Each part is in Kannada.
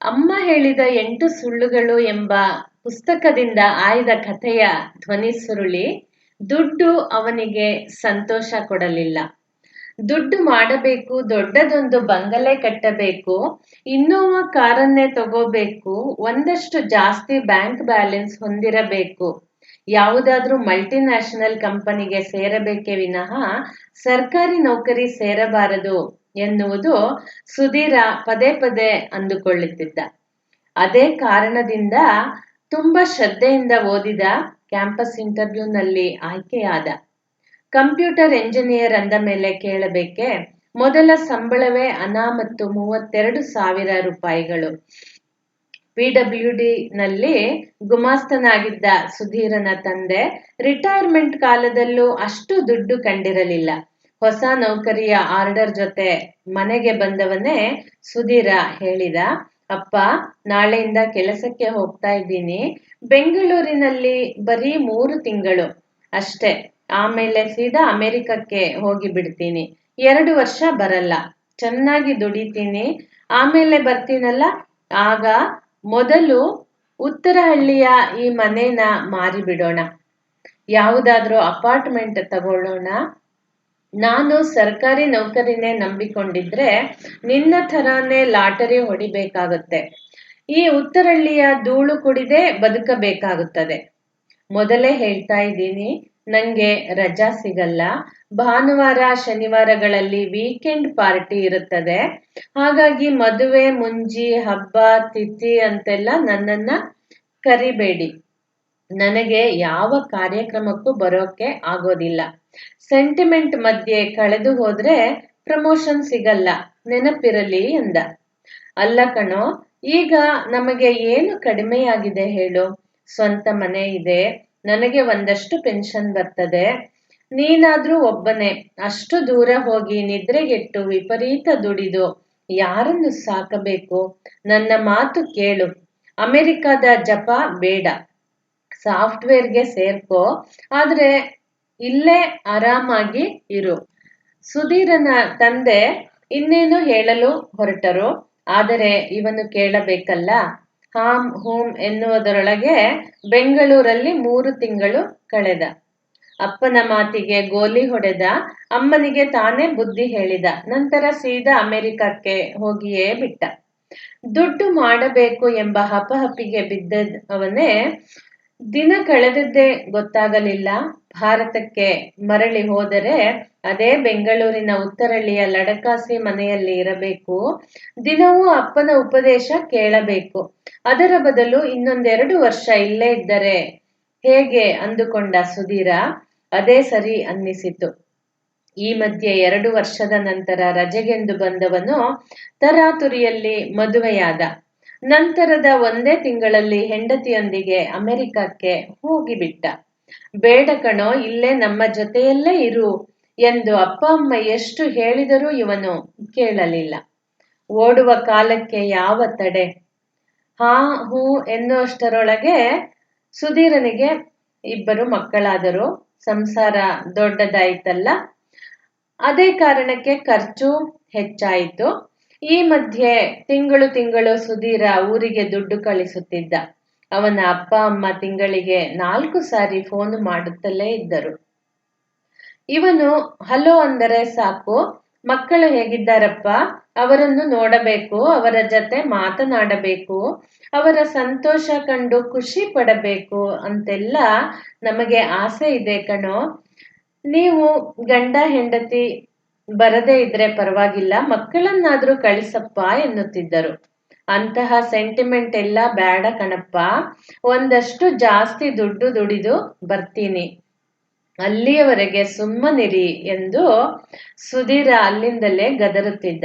ಅಮ್ಮ ಹೇಳಿದ ಎಂಟು ಸುಳ್ಳುಗಳು ಎಂಬ ಪುಸ್ತಕದಿಂದ ಆಯ್ದ ಕಥೆಯ ಧ್ವನಿ ಸುರುಳಿ, ದುಡ್ಡು ಅವನಿಗೆ ಸಂತೋಷ ಕೊಡಲಿಲ್ಲ. ದುಡ್ಡು ಮಾಡಬೇಕು, ದೊಡ್ಡದೊಂದು ಬಂಗಲೆ ಕಟ್ಟಬೇಕು, ಇನ್ನೋವಾ ಕಾರನ್ನೇ ತಗೋಬೇಕು, ಒಂದಷ್ಟು ಜಾಸ್ತಿ ಬ್ಯಾಂಕ್ ಬ್ಯಾಲೆನ್ಸ್ ಹೊಂದಿರಬೇಕು, ಯಾವುದಾದ್ರೂ ಮಲ್ಟಿನ್ಯಾಷನಲ್ ಕಂಪನಿಗೆ ಸೇರಬೇಕೆ ವಿನಃ ಸರ್ಕಾರಿ ನೌಕರಿ ಸೇರಬಾರದು ಎನ್ನುವುದು ಸುಧೀರ ಪದೇ ಪದೇ ಅಂದುಕೊಳ್ಳುತ್ತಿದ್ದ. ಅದೇ ಕಾರಣದಿಂದ ತುಂಬಾ ಶ್ರದ್ಧೆಯಿಂದ ಓದಿದ ಕ್ಯಾಂಪಸ್ ಇಂಟರ್ವ್ಯೂನಲ್ಲಿ ಆಯ್ಕೆಯಾದ. ಕಂಪ್ಯೂಟರ್ ಎಂಜಿನಿಯರ್ ಅಂದ ಮೇಲೆ ಕೇಳಬೇಕೆ, ಮೊದಲ ಸಂಬಳವೇ ಅನಾಮತ್ತು ಮೂವತ್ತೆರಡು ಸಾವಿರ ರೂಪಾಯಿಗಳು. ಪಿಡಬ್ಲ್ಯೂ ನಲ್ಲಿ ಗುಮಾಸ್ತನಾಗಿದ್ದ ಸುಧೀರನ ತಂದೆ ರಿಟೈರ್ಮೆಂಟ್ ಕಾಲದಲ್ಲೂ ಅಷ್ಟು ದುಡ್ಡು ಕಂಡಿರಲಿಲ್ಲ. ಹೊಸ ನೌಕರಿಯ ಆರ್ಡರ್ ಜೊತೆ ಮನೆಗೆ ಬಂದವನೇ ಸುಧೀರ ಹೇಳಿದ, ಅಪ್ಪ, ನಾಳೆಯಿಂದ ಕೆಲಸಕ್ಕೆ ಹೋಗ್ತಾ ಇದ್ದೀನಿ. ಬೆಂಗಳೂರಿನಲ್ಲಿ ಬರೀ ಮೂರು ತಿಂಗಳು ಅಷ್ಟೇ. ಆಮೇಲೆ ಸೀದಾ ಅಮೆರಿಕಕ್ಕೆ ಹೋಗಿ ಬಿಡ್ತೀನಿ. ಎರಡು ವರ್ಷ ಬರಲ್ಲ. ಚೆನ್ನಾಗಿ ದುಡಿತೀನಿ. ಆಮೇಲೆ ಬರ್ತೀನಲ್ಲ? ಆಗ ಮೊದಲು ಉತ್ತರಹಳ್ಳಿಯ ಈ ಮನೇನ ಮಾರಿಬಿಡೋಣ. ಯಾವುದಾದ್ರೂ ಅಪಾರ್ಟ್ಮೆಂಟ್ ತಗೊಳ್ಳೋಣ. ನಾನು ಸರ್ಕಾರಿ ನೌಕರಿನೇ ನಂಬಿಕೊಂಡಿದ್ರೆ ನಿನ್ನ ಥರಾನೇ ಲಾಟರಿ ಹೊಡಿಬೇಕಾಗುತ್ತೆ. ಈ ಉತ್ತರಳ್ಳಿಯ ಧೂಳು ಕುಡಿದೇ ಬದುಕಬೇಕಾಗುತ್ತದೆ. ಮೊದಲೇ ಹೇಳ್ತಾ ಇದ್ದೀನಿ, ನಂಗೆ ರಜಾ ಸಿಗಲ್ಲ. ಭಾನುವಾರ, ಶನಿವಾರಗಳಲ್ಲಿ ವೀಕೆಂಡ್ ಪಾರ್ಟಿ ಇರುತ್ತದೆ. ಹಾಗಾಗಿ ಮದುವೆ, ಮುಂಜಿ, ಹಬ್ಬ, ತಿಥಿ ಅಂತೆಲ್ಲ ನನ್ನನ್ನ ಕರಿಬೇಡಿ. ನನಗೆ ಯಾವ ಕಾರ್ಯಕ್ರಮಕ್ಕೂ ಬರೋಕೆ ಆಗೋದಿಲ್ಲ. ಸೆಂಟಿಮೆಂಟ್ ಮಧ್ಯೆ ಕಳೆದು ಹೋದ್ರೆ ಪ್ರಮೋಷನ್ ಸಿಗಲ್ಲ, ನೆನಪಿರಲಿ ಎಂದ ಅಲ್ಲ ಕಣೋ, ಈಗ ನಮಗೆ ಏನು ಕಡಿಮೆಯಾಗಿದೆ ಹೇಳು. ಸ್ವಂತ ಮನೆ ಇದೆ, ನನಗೆ ಒಂದಷ್ಟು ಪೆನ್ಷನ್ ಬರ್ತದೆ. ನೀನಾದ್ರೂ ಒಬ್ಬನೇ, ಅಷ್ಟು ದೂರ ಹೋಗಿ ನಿದ್ರೆಗೆಟ್ಟು ವಿಪರೀತ ದುಡಿದು, ಯಾರನ್ನು ಸಾಕಬೇಕು? ನನ್ನ ಮಾತು ಕೇಳು. ಅಮೆರಿಕದ ಜಪ ಬೇಡ. ಸಾಫ್ಟ್ವೇರ್ಗೆ ಸೇರ್ಕೋ, ಆದ್ರೆ ಇಲ್ಲೇ ಆರಾಮಾಗಿ ಇರು. ಸುಧೀರನ ತಂದೆ ಇನ್ನೇನು ಹೇಳಲು ಹೊರಟರು, ಆದರೆ ಇವನು ಕೇಳಬೇಕಲ್ಲ? ಹಾಮ್ ಹೋಮ್ ಎನ್ನುವುದರೊಳಗೆ ಬೆಂಗಳೂರಲ್ಲಿ ಮೂರು ತಿಂಗಳು ಕಳೆದ. ಅಪ್ಪನ ಮಾತಿಗೆ ಗೋಲಿ ಹೊಡೆದ, ಅಮ್ಮನಿಗೆ ತಾನೇ ಬುದ್ಧಿ ಹೇಳಿದ. ನಂತರ ಸೀದಾ ಅಮೆರಿಕಕ್ಕೆ ಹೋಗಿಯೇ ಬಿಟ್ಟ. ದುಡ್ಡು ಮಾಡಬೇಕು ಎಂಬ ಹಪಹಪಿಗೆ ಬಿದ್ದವನೇ ದಿನ ಕಳೆದದ್ದೇ ಗೊತ್ತಾಗಲಿಲ್ಲ. ಭಾರತಕ್ಕೆ ಮರಳಿ ಹೋದರೆ ಅದೇ ಬೆಂಗಳೂರಿನ ಉತ್ತರಳ್ಳಿಯ ಲಡಕಾಸಿ ಮನೆಯಲ್ಲಿ ಇರಬೇಕು. ದಿನವೂ ಅಪ್ಪನ ಉಪದೇಶ ಕೇಳಬೇಕು. ಅದರ ಬದಲು ಇನ್ನೊಂದೆರಡು ವರ್ಷ ಇಲ್ಲೇ ಇದ್ದರೆ ಹೇಗೆ ಅಂದುಕೊಂಡ ಸುಧೀರ? ಅದೇ ಸರಿ ಅನ್ನಿಸಿತು. ಈ ಮಧ್ಯೆ ಎರಡು ವರ್ಷದ ನಂತರ ರಜೆಗೆಂದು ಬಂದವನು ತರಾತುರಿಯಲ್ಲಿ ಮದುವೆಯಾದ. ನಂತರದ ಒಂದೇ ತಿಂಗಳಲ್ಲಿ ಹೆಂಡತಿಯೊಂದಿಗೆ ಅಮೆರಿಕಕ್ಕೆ ಹೋಗಿಬಿಟ್ಟ. ಬೇಡ ಕಣೋ, ಇಲ್ಲೇ ನಮ್ಮ ಜೊತೆಯಲ್ಲೇ ಇರು ಎಂದು ಅಪ್ಪ, ಅಮ್ಮ ಎಷ್ಟು ಹೇಳಿದರೂ ಇವನು ಕೇಳಲಿಲ್ಲ. ಓಡುವ ಕಾಲಕ್ಕೆ ಯಾವ ತಡೆ? ಹಾ, ಹೂ ಎನ್ನುವಷ್ಟರೊಳಗೆ ಸುಧೀರನಿಗೆ ಇಬ್ಬರು ಮಕ್ಕಳಾದರು. ಸಂಸಾರ ದೊಡ್ಡದಾಯ್ತಲ್ಲ. ಅದೇ ಕಾರಣಕ್ಕೆ ಖರ್ಚು ಹೆಚ್ಚಾಯಿತು. ಈ ಮಧ್ಯೆ ತಿಂಗಳು ತಿಂಗಳು ಸುಧೀರ ಊರಿಗೆ ದುಡ್ಡು ಕಳಿಸುತ್ತಿದ್ದ. ಅವನ ಅಪ್ಪ, ಅಮ್ಮ ತಿಂಗಳಿಗೆ ನಾಲ್ಕು ಸಾರಿ ಫೋನ್ ಮಾಡುತ್ತಲೇ ಇದ್ದರು. ಇವನು, ಹಲೋ ಅಂದರೆ ಸಾಕು, ಮಕ್ಕಳು ಹೇಗಿದ್ದಾರಪ್ಪ? ಅವರನ್ನು ನೋಡಬೇಕು, ಅವರ ಜೊತೆ ಮಾತನಾಡಬೇಕು, ಅವರ ಸಂತೋಷ ಕಂಡು ಖುಷಿ ಪಡಬೇಕು ಅಂತೆಲ್ಲ ನಮಗೆ ಆಸೆ ಇದೆ ಕಣೋ. ನೀವು ಗಂಡ, ಹೆಂಡತಿ ಬರದೇ ಇದ್ರೆ ಪರವಾಗಿಲ್ಲ, ಮಕ್ಕಳನ್ನಾದ್ರೂ ಕಳಿಸಪ್ಪ ಎನ್ನುತ್ತಿದ್ದರು. ಅಂತಹ ಸೆಂಟಿಮೆಂಟ್ ಎಲ್ಲ ಬೇಡ ಕಣಪ್ಪ, ಒಂದಷ್ಟು ಜಾಸ್ತಿ ದುಡ್ಡು ದುಡಿದು ಬರ್ತೀನಿ, ಅಲ್ಲಿಯವರೆಗೆ ಸುಮ್ಮನಿರಿ ಎಂದು ಸುಧೀರ ಅಲ್ಲಿಂದಲೇ ಗದರುತ್ತಿದ್ದ.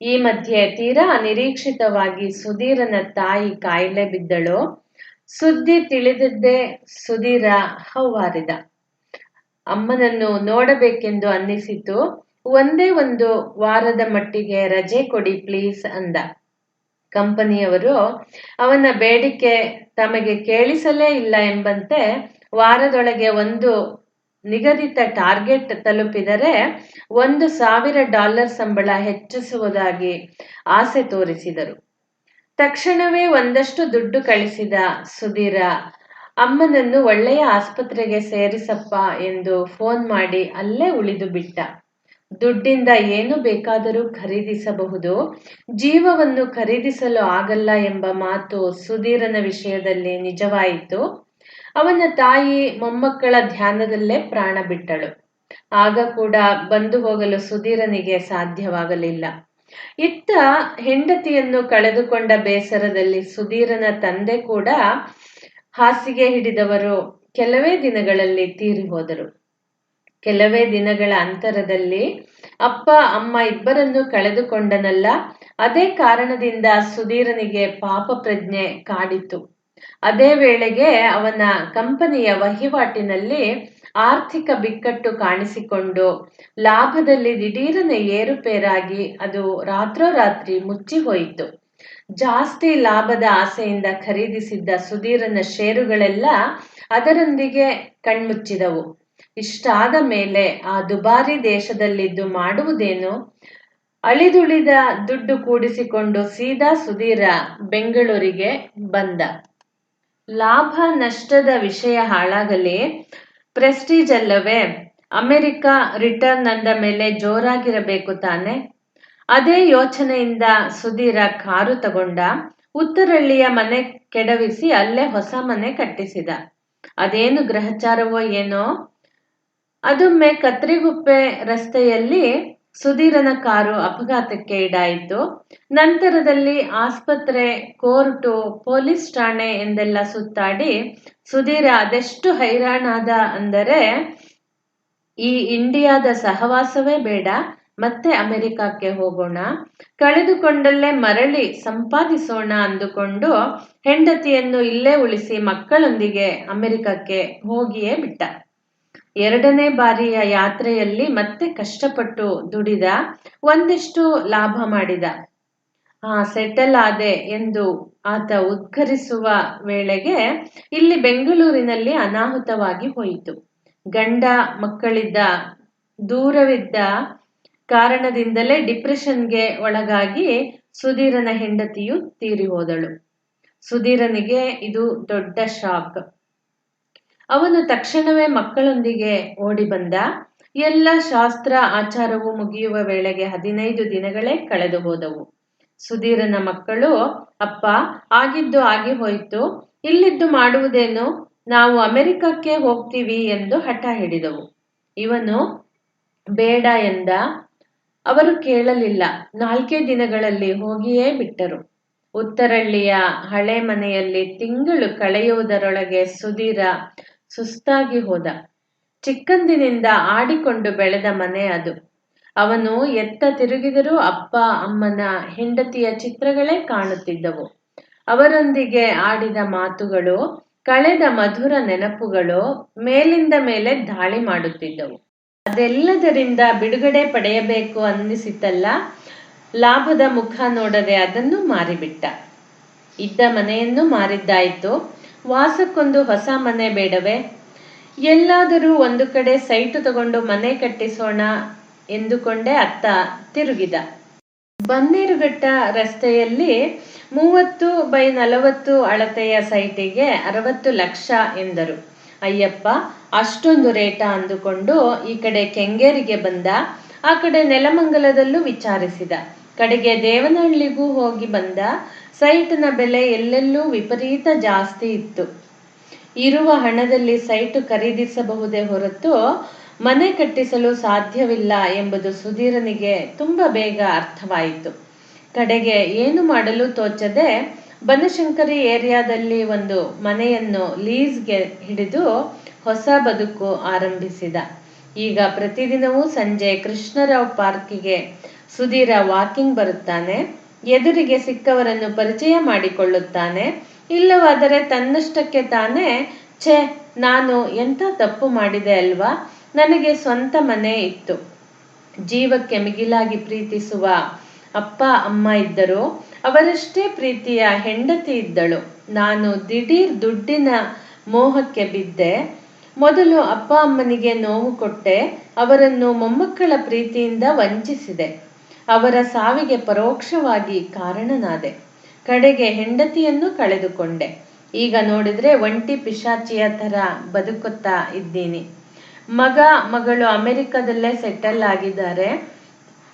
ಈ ಮಧ್ಯೆ ತೀರಾ ಅನಿರೀಕ್ಷಿತವಾಗಿ ಸುಧೀರನ ತಾಯಿ ಕಾಯಿಲೆ ಬಿದ್ದಳು. ಸುದ್ದಿ ತಿಳಿದಿದ್ದೇ ಸುಧೀರ ಹೌಹಾರಿದ. ಅಮ್ಮನನ್ನು ನೋಡಬೇಕೆಂದು ಅನ್ನಿಸಿತು. ಒಂದೇ ಒಂದು ವಾರದ ಮಟ್ಟಿಗೆ ರಜೆ ಕೊಡಿ ಪ್ಲೀಸ್ ಅಂದ. ಕಂಪನಿಯವರು ಅವನ ಬೇಡಿಕೆ ತಮಗೆ ಕೇಳಿಸಲೇ ಇಲ್ಲ ಎಂಬಂತೆ ವಾರದೊಳಗೆ ಒಂದು ನಿಗದಿತ ಟಾರ್ಗೆಟ್ ತಲುಪಿದರೆ ಒಂದು ಸಾವಿರ ಡಾಲರ್ ಸಂಬಳ ಹೆಚ್ಚಿಸುವುದಾಗಿ ಆಸೆ ತೋರಿಸಿದರು. ತಕ್ಷಣವೇ ಒಂದಷ್ಟು ದುಡ್ಡು ಕಳಿಸಿದ ಸುಧೀರ ಅಮ್ಮನನ್ನು ಒಳ್ಳೆಯ ಆಸ್ಪತ್ರೆಗೆ ಸೇರಿಸಪ್ಪ ಎಂದು ಫೋನ್ ಮಾಡಿ ಅಲ್ಲೇ ಉಳಿದು ಬಿಟ್ಟ. ದುಡ್ಡಿಂದ ಏನು ಬೇಕಾದರೂ ಖರೀದಿಸಬಹುದು, ಜೀವವನ್ನು ಖರೀದಿಸಲು ಆಗಲ್ಲ ಎಂಬ ಮಾತು ಸುಧೀರನ ವಿಷಯದಲ್ಲಿ ನಿಜವಾಯಿತು. ಅವನ ತಾಯಿ ಮೊಮ್ಮಕ್ಕಳ ಧ್ಯಾನದಲ್ಲೇ ಪ್ರಾಣ ಬಿಟ್ಟಳು. ಆಗ ಕೂಡ ಬಂದು ಹೋಗಲು ಸುಧೀರನಿಗೆ ಸಾಧ್ಯವಾಗಲಿಲ್ಲ. ಇತ್ತ ಹೆಂಡತಿಯನ್ನು ಕಳೆದುಕೊಂಡ ಬೇಸರದಲ್ಲಿ ಸುಧೀರನ ತಂದೆ ಕೂಡ ಹಾಸಿಗೆ ಹಿಡಿದವರು ಕೆಲವೇ ದಿನಗಳಲ್ಲಿ ತೀರಿ ಹೋದರು. ಕೆಲವೇ ದಿನಗಳ ಅಂತರದಲ್ಲಿ ಅಪ್ಪ, ಅಮ್ಮ ಇಬ್ಬರನ್ನು ಕಳೆದುಕೊಂಡನಲ್ಲ, ಅದೇ ಕಾರಣದಿಂದ ಸುಧೀರನಿಗೆ ಪಾಪ ಪ್ರಜ್ಞೆ ಕಾಡಿತು ಅದೇ ವೇಳೆಗೆ ಅವನ ಕಂಪನಿಯ ವಹಿವಾಟಿನಲ್ಲಿ ಆರ್ಥಿಕ ಬಿಕ್ಕಟ್ಟು ಕಾಣಿಸಿಕೊಂಡು ಲಾಭದಲ್ಲಿ ದಿಢೀರನೆ ಏರುಪೇರಾಗಿ ಅದು ರಾತ್ರೋರಾತ್ರಿ ಮುಚ್ಚಿ ಹೋಯಿತು ಜಾಸ್ತಿ ಲಾಭದ ಆಸೆಯಿಂದ ಖರೀದಿಸಿದ್ದ ಸುಧೀರನ ಷೇರುಗಳೆಲ್ಲ ಅದರೊಂದಿಗೆ ಕಣ್ಮುಚ್ಚಿದವು. ಇಷ್ಟಾದ ಮೇಲೆ ಆ ದುಬಾರಿ ದೇಶದಲ್ಲಿದ್ದು ಮಾಡುವುದೇನು? ಅಳಿದುಳಿದ ದುಡ್ಡು ಕೂಡಿಸಿಕೊಂಡು ಸೀದಾ ಸುಧೀರ ಬೆಂಗಳೂರಿಗೆ ಬಂದ. ಲಾಭ ನಷ್ಟದ ವಿಷಯ ಹಾಳಾಗಲಿ, ಪ್ರೆಸ್ಟೀಜ್ ಅಲ್ಲವೇ? ಅಮೆರಿಕ ರಿಟರ್ನ್ ಅಂದ ಮೇಲೆ ಜೋರಾಗಿರಬೇಕು ತಾನೆ. ಅದೇ ಯೋಚನೆಯಿಂದ ಸುಧೀರ ಕಾರು ತಗೊಂಡ ಉತ್ತರಳ್ಳಿಯ ಮನೆ ಕೆಡವಿಸಿ ಅಲ್ಲೇ ಹೊಸ ಮನೆ ಕಟ್ಟಿಸಿದ. ಅದೇನು ಗ್ರಹಚಾರವೋ ಏನೋ? ಅದೊಮ್ಮೆ ಕತ್ರಿಗುಪ್ಪೆ ರಸ್ತೆಯಲ್ಲಿ ಸುಧೀರನ ಕಾರು ಅಪಘಾತಕ್ಕೆ ಈಡಾಯಿತು. ನಂತರದಲ್ಲಿ ಆಸ್ಪತ್ರೆ, ಕೋರ್ಟು, ಪೊಲೀಸ್ ಠಾಣೆ ಎಂದೆಲ್ಲ ಸುತ್ತಾಡಿ ಸುಧೀರ ಅದೆಷ್ಟು ಹೈರಾಣಾದ ಅಂದರೆ ಈ ಇಂಡಿಯಾದ ಸಹವಾಸವೇ ಬೇಡ ಮತ್ತೆ ಅಮೆರಿಕಕ್ಕೆ ಹೋಗೋಣ. ಕಳೆದುಕೊಂಡಲ್ಲೇ ಮರಳಿ ಸಂಪಾದಿಸೋಣ ಅಂದುಕೊಂಡು ಹೆಂಡತಿಯನ್ನು ಇಲ್ಲೇ ಉಳಿಸಿ ಮಕ್ಕಳೊಂದಿಗೆ ಅಮೆರಿಕಕ್ಕೆ ಹೋಗಿಯೇ ಬಿಟ್ಟ. ಎರಡನೇ ಬಾರಿಯ ಯಾತ್ರೆಯಲ್ಲಿ ಮತ್ತೆ ಕಷ್ಟಪಟ್ಟು ದುಡಿದ, ಒಂದಿಷ್ಟು ಲಾಭ ಮಾಡಿದ. ಆ, ಸೆಟಲ್ ಆದೆ ಎಂದು ಆತ ಉದ್ಘರಿಸುವ ವೇಳೆಗೆ ಇಲ್ಲಿ ಬೆಂಗಳೂರಿನಲ್ಲಿ ಅನಾಹುತವಾಗಿ ಹೋಯಿತು. ಗಂಡ ಮಕ್ಕಳಿದ್ದ, ದೂರವಿದ್ದ ಕಾರಣದಿಂದಲೇ ಡಿಪ್ರೆಷನ್ಗೆ ಒಳಗಾಗಿ ಸುಧೀರನ ಹೆಂಡತಿಯು ತೀರಿ ಹೋದಳು. ಸುಧೀರನಿಗೆ ಇದು ದೊಡ್ಡ ಶಾಕ್. ಅವನು ತಕ್ಷಣವೇ ಮಕ್ಕಳೊಂದಿಗೆ ಓಡಿ ಬಂದ. ಎಲ್ಲ ಶಾಸ್ತ್ರ ಆಚಾರವು ಮುಗಿಯುವ ವೇಳೆಗೆ ಹದಿನೈದು ದಿನಗಳೇ ಕಳೆದು ಹೋದವು. ಸುಧೀರನ ಮಕ್ಕಳು, ಅಪ್ಪ, ಆಗಿದ್ದು ಆಗಿ ಹೋಯಿತು. ಇಲ್ಲಿದ್ದು ಮಾಡುವುದೇನು? ನಾವು ಅಮೆರಿಕಕ್ಕೆ ಹೋಗ್ತೀವಿ ಎಂದು ಹಠ ಹಿಡಿದವು. ಇವನು ಬೇಡ ಎಂದ. ಅವರು ಕೇಳಲಿಲ್ಲ. ನಾಲ್ಕೇ ದಿನಗಳಲ್ಲಿ ಹೋಗಿಯೇ ಬಿಟ್ಟರು. ಉತ್ತರಳ್ಳಿಯ ಹಳೆ ಮನೆಯಲ್ಲಿ ತಿಂಗಳು ಕಳೆಯುವುದರೊಳಗೆ ಸುಧೀರ ಸುಸ್ತಾಗಿ ಹೋದ. ಚಿಕ್ಕಂದಿನಿಂದ ಆಡಿಕೊಂಡು ಬೆಳೆದ ಮನೆ ಅದು. ಅವನು ಎತ್ತ ತಿರುಗಿದರೂ ಅಪ್ಪ, ಅಮ್ಮನ ಹೆಂಡತಿಯ ಚಿತ್ರಗಳೇ ಕಾಣುತ್ತಿದ್ದವು. ಅವರೊಂದಿಗೆ ಆಡಿದ ಮಾತುಗಳು, ಕಳೆದ ಮಧುರ ನೆನಪುಗಳು ಮೇಲಿಂದ ಮೇಲೆ ದಾಳಿ ಮಾಡುತ್ತಿದ್ದವು. ಅದೆಲ್ಲದರಿಂದ ಬಿಡುಗಡೆ ಪಡೆಯಬೇಕು ಅನ್ನಿಸಿತಲ್ಲ, ಲಾಭದ ಮುಖ ನೋಡದೆ ಅದನ್ನು ಮಾರಿಬಿಟ್ಟ. ಇದ್ದ ಮನೆಯನ್ನು ಮಾರಿದ್ದಾಯಿತು. ವಾಸಕ್ಕೊಂದು ಹೊಸ ಮನೆ ಬೇಡವೇ? ಎಲ್ಲಾದರೂ ಒಂದು ಕಡೆ ಸೈಟು ತಗೊಂಡು ಮನೆ ಕಟ್ಟಿಸೋಣ ಎಂದುಕೊಂಡೇ ಅತ್ತ ತಿರುಗಿದ. ಬನ್ನೇರುಘಟ್ಟ ರಸ್ತೆಯಲ್ಲಿ ಮೂವತ್ತು ಬೈ ನಲವತ್ತು ಅಳತೆಯ ಸೈಟಿಗೆ ಅರವತ್ತು ಲಕ್ಷ ಎಂದರು. ಅಯ್ಯಪ್ಪ, ಅಷ್ಟೊಂದು ರೇಟ ಅಂದುಕೊಂಡು ಈ ಕಡೆ ಕೆಂಗೇರಿಗೆ ಬಂದ. ಆ ಕಡೆ ನೆಲಮಂಗಲದಲ್ಲೂ ವಿಚಾರಿಸಿದ. ಕಡೆಗೆ ದೇವನಹಳ್ಳಿಗೂ ಹೋಗಿ ಬಂದ. ಸೈಟ್ನ ಬೆಲೆ ಎಲ್ಲೆಲ್ಲೂ ವಿಪರೀತ ಜಾಸ್ತಿ ಇತ್ತು. ಇರುವ ಹಣದಲ್ಲಿ ಸೈಟು ಖರೀದಿಸಬಹುದೇ ಹೊರತು ಮನೆ ಕಟ್ಟಿಸಲು ಸಾಧ್ಯವಿಲ್ಲ ಎಂಬುದು ಸುಧೀರನಿಗೆ ತುಂಬ ಬೇಗ ಅರ್ಥವಾಯಿತು. ಕಡೆಗೆ ಏನು ಮಾಡಲು ತೋಚದೆ ಬನಶಂಕರಿ ಏರಿಯಾದಲ್ಲಿ ಒಂದು ಮನೆಯನ್ನು ಲೀಸ್ಗೆ ಹಿಡಿದು ಹೊಸ ಬದುಕು ಆರಂಭಿಸಿದ. ಈಗ ಪ್ರತಿದಿನವೂ ಸಂಜೆ ಕೃಷ್ಣರಾವ್ ಪಾರ್ಕಿಗೆ ಸುಧೀರ ವಾಕಿಂಗ್ ಬರುತ್ತಾನೆ. ಎದುರಿಗೆ ಸಿಕ್ಕವರನ್ನು ಪರಿಚಯ ಮಾಡಿಕೊಳ್ಳುತ್ತಾನೆ. ಇಲ್ಲವಾದರೆ ತನ್ನಷ್ಟಕ್ಕೆ ತಾನೇ, ಛೆ, ನಾನು ಎಂಥ ತಪ್ಪು ಮಾಡಿದೆ ಅಲ್ವಾ? ನನಗೆ ಸ್ವಂತ ಮನೆ ಇತ್ತು. ಜೀವಕ್ಕೆ ಮಿಗಿಲಾಗಿ ಪ್ರೀತಿಸುವ ಅಪ್ಪ, ಅಮ್ಮ ಇದ್ದರು. ಅವರಷ್ಟೇ ಪ್ರೀತಿಯ ಹೆಂಡತಿ ಇದ್ದಳು. ನಾನು ದಿಢೀರ್ ದುಡ್ಡಿನ ಮೋಹಕ್ಕೆ ಬಿದ್ದೆ. ಮೊದಲು ಅಪ್ಪ ಅಮ್ಮನಿಗೆ ನೋವು ಕೊಟ್ಟೆ, ಅವರನ್ನು ಮೊಮ್ಮಕ್ಕಳ ಪ್ರೀತಿಯಿಂದ ವಂಚಿಸಿದೆ. ಅವರ ಸಾವಿಗೆ ಪರೋಕ್ಷವಾಗಿ ಕಾರಣನಾದೆ. ಕಡೆಗೆ ಹೆಂಡತಿಯನ್ನು ಕಳೆದುಕೊಂಡೆ. ಈಗ ನೋಡಿದ್ರೆ ಒಂಟಿ ಪಿಶಾಚಿಯ ಥರ ಬದುಕುತ್ತಾ ಇದ್ದೀನಿ. ಮಗ, ಮಗಳು ಅಮೆರಿಕದಲ್ಲೇ ಸೆಟಲ್ ಆಗಿದ್ದಾರೆ.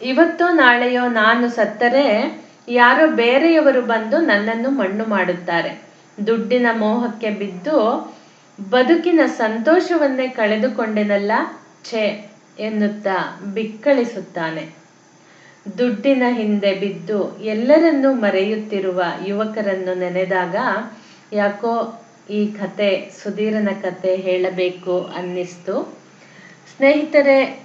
ಇವತ್ತೋ ನಾಳೆಯೋ ನಾನು ಸತ್ತರೆ ಯಾರೋ ಬೇರೆಯವರು ಬಂದು ನನ್ನನ್ನು ಮಣ್ಣು ಮಾಡುತ್ತಾರೆ. ದುಡ್ಡಿನ ಮೋಹಕ್ಕೆ ಬಿದ್ದು ಬದುಕಿನ ಸಂತೋಷವನ್ನೇ ಕಳೆದುಕೊಂಡೆನಲ್ಲ? ಛೆ ಎನ್ನುತ್ತಾ ಬಿಕ್ಕಳಿಸುತ್ತಾನೆ. ದುಡ್ಡಿನ ಹಿಂದೆ ಬಿದ್ದು ಎಲ್ಲರನ್ನೂ ಮರೆಯುತ್ತಿರುವ ಯುವಕರನ್ನು ನೆನೆದಾಗ ಯಾಕೋ ಈ ಕತೆ, ಸುಧೀರನ ಕತೆ ಹೇಳಬೇಕು ಅನ್ನಿಸ್ತು. ಸ್ನೇಹಿತರೆ,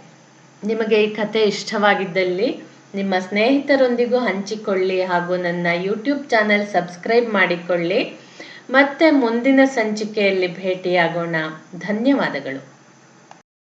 ನಿಮಗೆ ಈ ಕತೆ ಇಷ್ಟವಾಗಿದ್ದಲ್ಲಿ ನಿಮ್ಮ ಸ್ನೇಹಿತರೊಂದಿಗೂ ಹಂಚಿಕೊಳ್ಳಿ ಹಾಗೂ ನನ್ನ ಯೂಟ್ಯೂಬ್ ಚಾನೆಲ್ ಸಬ್ಸ್ಕ್ರೈಬ್ ಮಾಡಿಕೊಳ್ಳಿ. ಮತ್ತೆ ಮುಂದಿನ ಸಂಚಿಕೆಯಲ್ಲಿ ಭೇಟಿಯಾಗೋಣ. ಧನ್ಯವಾದಗಳು.